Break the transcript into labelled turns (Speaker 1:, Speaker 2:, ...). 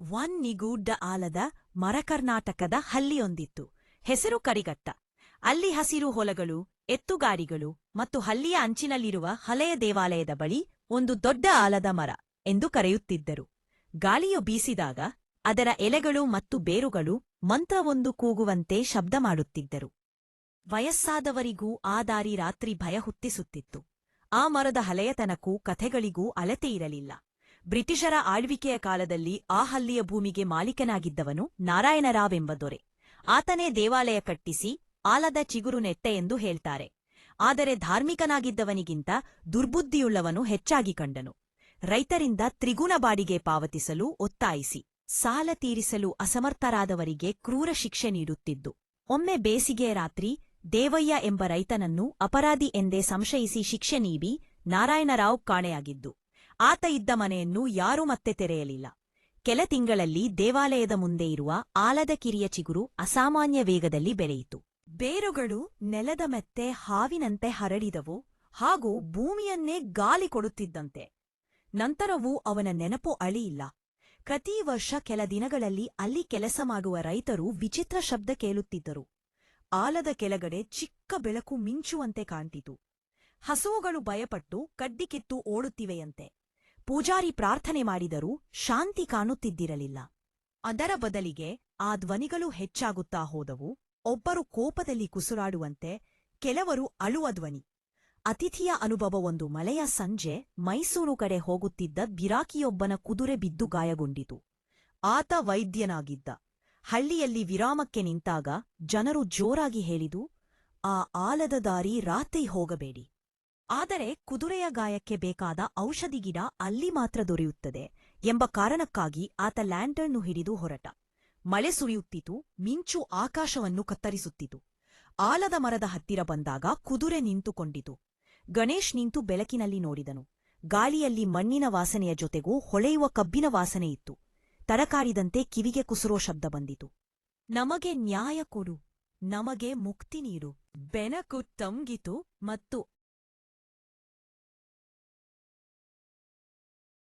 Speaker 1: One ನಿಗೂಡ್ಡ ಆಲದ ಮರಕರ್ನಾಟಕದ ಹಳ್ಳಿಯೊಂದಿತ್ತು ಹೆಸರು ಕರಿಗಟ್ಟ. ಅಲ್ಲಿ ಹಸಿರು ಹೊಲಗಳು ಎತ್ತುಗಾರಿಗಳು ಮತ್ತು ಹಳ್ಳಿಯ ಅಂಚಿನಲ್ಲಿರುವ ಹಳೆಯ ದೇವಾಲಯದ ಬಳಿ ಒಂದು ದೊಡ್ಡ ಆಲದ ಮರ ಎಂದು ಕರೆಯುತ್ತಿದ್ದರು. ಗಾಳಿಯು ಬೀಸಿದಾಗ ಅದರ ಎಲೆಗಳು ಮತ್ತು ಬೇರುಗಳು ಮಂತ್ರವೊಂದು ಕೂಗುವಂತೆ ಶಬ್ದ ಮಾಡುತ್ತಿದ್ದರು. ವಯಸ್ಸಾದವರಿಗೂ ಆ ದಾರಿ ರಾತ್ರಿ ಭಯ ಹುತ್ತಿಸುತ್ತಿತ್ತು ಆ ಮರದ ಹಲೆಯತನಕ್ಕೂ ಕಥೆಗಳಿಗೂ ಅಳತೆಯಿರಲಿಲ್ಲ ಬ್ರಿಟಿಷರ ಆಳ್ವಿಕೆಯ ಕಾಲದಲ್ಲಿ ಆ ಹಲ್ಲಿಯ ಭೂಮಿಗೆ ಮಾಲೀಕನಾಗಿದ್ದವನು ನಾರಾಯಣರಾವ್ ಎಂಬ ದೊರೆ. ಆತನೇ ದೇವಾಲಯ ಕಟ್ಟಿಸಿ ಆಲದ ಚಿಗುರು ನೆಟ್ಟೆ ಎಂದು ಹೇಳ್ತಾರೆ. ಆದರೆ ಧಾರ್ಮಿಕನಾಗಿದ್ದವನಿಗಿಂತ ದುರ್ಬುದ್ಧಿಯುಳ್ಳವನು ಹೆಚ್ಚಾಗಿ ಕಂಡನು. ರೈತರಿಂದ ತ್ರಿಗುಣ ಬಾಡಿಗೆ ಪಾವತಿಸಲು ಒತ್ತಾಯಿಸಿ, ಸಾಲ ತೀರಿಸಲು ಅಸಮರ್ಥರಾದವರಿಗೆ ಕ್ರೂರ ಶಿಕ್ಷೆ ನೀಡುತ್ತಿದ್ದು, ಒಮ್ಮೆ ಬೇಸಿಗೆಯ ರಾತ್ರಿ ದೇವಯ್ಯ ಎಂಬ ರೈತನನ್ನು ಅಪರಾಧಿ ಎಂದೇ ಸಂಶಯಿಸಿ ಶಿಕ್ಷೆ ನೀಡಿ ನಾರಾಯಣರಾವ್ ಕಾಣೆಯಾಗಿದ್ದು ಆತ ಇದ್ದ ಮನೆಯನ್ನು ಯಾರೂ ಮತ್ತೆ ತೆರೆಯಲಿಲ್ಲ. ಕೆಲ ತಿಂಗಳಲ್ಲಿ ದೇವಾಲಯದ ಮುಂದೆ ಇರುವ ಆಲದ ಕಿರಿಯ ಚಿಗುರು ಅಸಾಮಾನ್ಯ ವೇಗದಲ್ಲಿ ಬೆಳೆಯಿತು ಬೇರುಗಳು ನೆಲದ ಮೆತ್ತೆ ಹಾವಿನಂತೆ ಹರಡಿದವು ಹಾಗೂ ಭೂಮಿಯನ್ನೇ ಗಾಲಿ ಕೊಡುತ್ತಿದ್ದಂತೆ. ನಂತರವೂ ಅವನ ನೆನಪು ಅಳಿಯಿಲ್ಲ. ಪ್ರತಿ ವರ್ಷ ಕೆಲ ದಿನಗಳಲ್ಲಿ ಅಲ್ಲಿ ಕೆಲಸ ಮಾಡುವ ರೈತರು ವಿಚಿತ್ರ ಶಬ್ದ ಕೇಳುತ್ತಿದ್ದರು. ಆಲದ ಕೆಳಗಡೆ ಚಿಕ್ಕ ಬೆಳಕು ಮಿಂಚುವಂತೆ ಕಾಣ್ತಿತು. ಹಸುವುಗಳು ಭಯಪಟ್ಟು ಕಡ್ಡಿ ಕಿತ್ತು ಓಡುತ್ತಿವೆಯಂತೆ. ಪೂಜಾರಿ ಪ್ರಾರ್ಥನೆ ಮಾಡಿದರೂ ಶಾಂತಿ ಕಾಣುತ್ತಿದ್ದಿರಲಿಲ್ಲ. ಅದರ ಬದಲಿಗೆ ಆ ಧ್ವನಿಗಳು ಹೆಚ್ಚಾಗುತ್ತಾ ಹೋದವು. ಒಬ್ಬರು ಕೋಪದಲ್ಲಿ ಕುಸುರಾಡುವಂತೆ ಕೆಲವರು ಅಳುವ ಧ್ವನಿ. ಅತಿಥಿಯ ಅನುಭವವೊಂದು ಮಳೆಯ ಸಂಜೆ ಮೈಸೂರು ಕಡೆ ಹೋಗುತ್ತಿದ್ದ ಬಿರಾಕಿಯೊಬ್ಬನ ಕುದುರೆ ಬಿದ್ದು ಗಾಯಗೊಂಡಿತು. ಆತ ವೈದ್ಯನಾಗಿದ್ದ. ಹಳ್ಳಿಯಲ್ಲಿ ವಿರಾಮಕ್ಕೆ ನಿಂತಾಗ ಜನರು ಜೋರಾಗಿ ಹೇಳಿದು, ಆ ಆಲದ ದಾರಿ ರಾತ್ರಿ ಹೋಗಬೇಡಿ. ಆದರೆ ಕುದುರೆಯ ಗಾಯಕ್ಕೆ ಬೇಕಾದ ಔಷಧಿ ಗಿಡ ಅಲ್ಲಿ ಮಾತ್ರ ದೊರೆಯುತ್ತದೆ ಎಂಬ ಕಾರಣಕ್ಕಾಗಿ ಆತ ಲ್ಯಾಂಟರ್ನು ಹಿಡಿದು ಹೊರಟ. ಮಳೆ ಸುರಿಯುತ್ತಿತು, ಮಿಂಚು ಆಕಾಶವನ್ನು ಕತ್ತರಿಸುತ್ತಿತು. ಆಲದ ಮರದ ಹತ್ತಿರ ಬಂದಾಗ ಕುದುರೆ ನಿಂತುಕೊಂಡಿತು. ಗಣೇಶ್ ನಿಂತು ಬೆಳಕಿನಲ್ಲಿ ನೋಡಿದನು. ಗಾಳಿಯಲ್ಲಿ ಮಣ್ಣಿನ ವಾಸನೆಯ ಜೊತೆಗೂ ಹೊಳೆಯುವ ಕಬ್ಬಿನ ವಾಸನೆ ಇತ್ತು. ತಡಕಾರಿದಂತೆ ಕಿವಿಗೆ ಕುಸುರೋ ಶಬ್ದ ಬಂದಿತು. ನಮಗೆ ನ್ಯಾಯ ಕೊಡು, ನಮಗೆ ಮುಕ್ತಿ ನೀಡು. ಬೆನಕು ತಂಗಿತು ಮತ್ತು